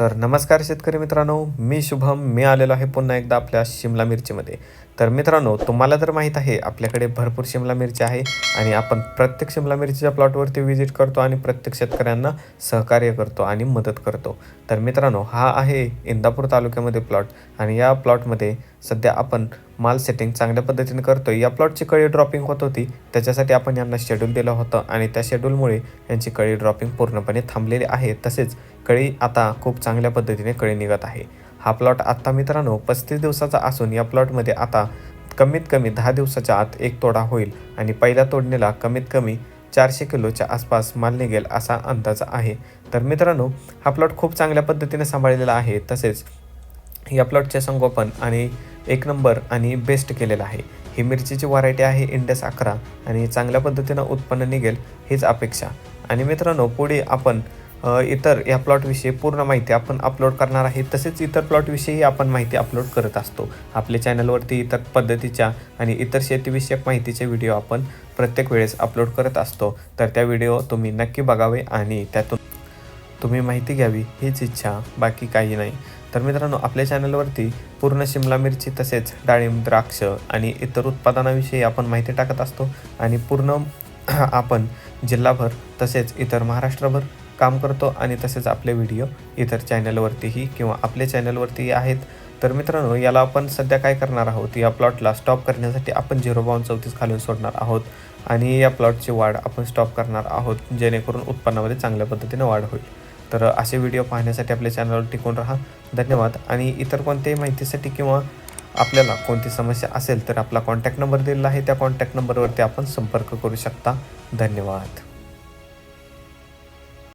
तर नमस्कार शेतकरी मित्रांनो मी शुभम. मी आलेलो आहे पुन्हा एकदा आपल्या शिमला मिरचीमध्ये. तर मित्रांनो तुम्हाला तर माहीत आहे आपल्याकडे भरपूर शिमला मिरची आहे आणि आपण प्रत्येक शिमला मिरचीच्या प्लॉटवरती व्हिजिट करतो आणि प्रत्येक शेतकऱ्यांना सहकार्य करतो आणि मदत करतो. तर मित्रांनो हा आहे इंदापूर तालुक्यामध्ये प्लॉट आणि या प्लॉटमध्ये सध्या आपण माल सेटिंग चांगल्या पद्धतीने करतो या प्लॉटची कळी ड्रॉपिंग होत होती. त्याच्यासाठी आपण यांना शेड्यूल दिलं होतं आणि त्या शेड्यूलमुळे यांची कळी ड्रॉपिंग पूर्णपणे थांबलेली आहे. तसेच कळी आता खूप चांगल्या पद्धतीने कळी निघत आहे. हा प्लॉट आत्ता मित्रांनो पस्तीस दिवसाचा असून या प्लॉटमध्ये आता कमीत कमी दहा दिवसाच्या आत एक तोडा होईल आणि पहिल्या तोडणीला कमीत कमी चारशे किलोच्या आसपास माल निघेल असा अंदाज आहे. तर मित्रांनो हा प्लॉट खूप चांगल्या पद्धतीने सांभाळलेला आहे. तसेच या प्लॉटचे संगोपन आणि एक नंबर आणि बेस्ट केलेलं आहे. ही मिरचीची व्हरायटी आहे इंडस अकरा आणि चांगल्या पद्धतीनं उत्पन्न निघेल हीच अपेक्षा. आणि मित्रांनो पुढे आपण इतर या प्लॉटविषयी पूर्ण माहिती आपण अपलोड करणार आहे. तसेच इतर प्लॉटविषयीही आपण माहिती अपलोड करत असतो. आपल्या चॅनलवरती इतर पद्धतीच्या आणि इतर शेतीविषयक माहितीचे व्हिडिओ आपण प्रत्येक वेळेस अपलोड करत असतो. तर त्या व्हिडिओ तुम्ही नक्की बघावे आणि त्यातून तुम्ही माहिती घ्यावी हीच इच्छा बाकी काही नाही. तर मित्रांनो आपल्या चॅनलवरती पूर्ण शिमला मिरची तसेच डाळिंब द्राक्ष आणि इतर उत्पादनाविषयी आपण माहिती टाकत असतो आणि पूर्ण आपण जिल्हाभर तसेच इतर महाराष्ट्रभर काम करतो आणि तसेच आपले व्हिडिओ इतर चॅनलवरतीही किंवा आपल्या चॅनलवरतीही आहेत. तर मित्रांनो याला आपण सध्या काय करणार आहोत? या प्लॉटला स्टॉप करण्यासाठी आपण झिरो बावन चौतीस खालून सोडणार आहोत आणि या प्लॉटची वाढ आपण स्टॉप करणार आहोत जेणेकरून उत्पन्नामध्ये चांगल्या पद्धतीने वाढ होईल. तर असे व्हिडिओ पाहण्यासाठी आपल्या चॅनलवर टिकून राहा. धन्यवाद. आणि इतर कोणत्याही माहितीसाठी किंवा आपल्याला कोणती समस्या असेल तर आपला कॉन्टॅक्ट नंबर दिलेला आहे. त्या कॉन्टॅक्ट नंबरवरती आपण संपर्क करू शकता. धन्यवाद.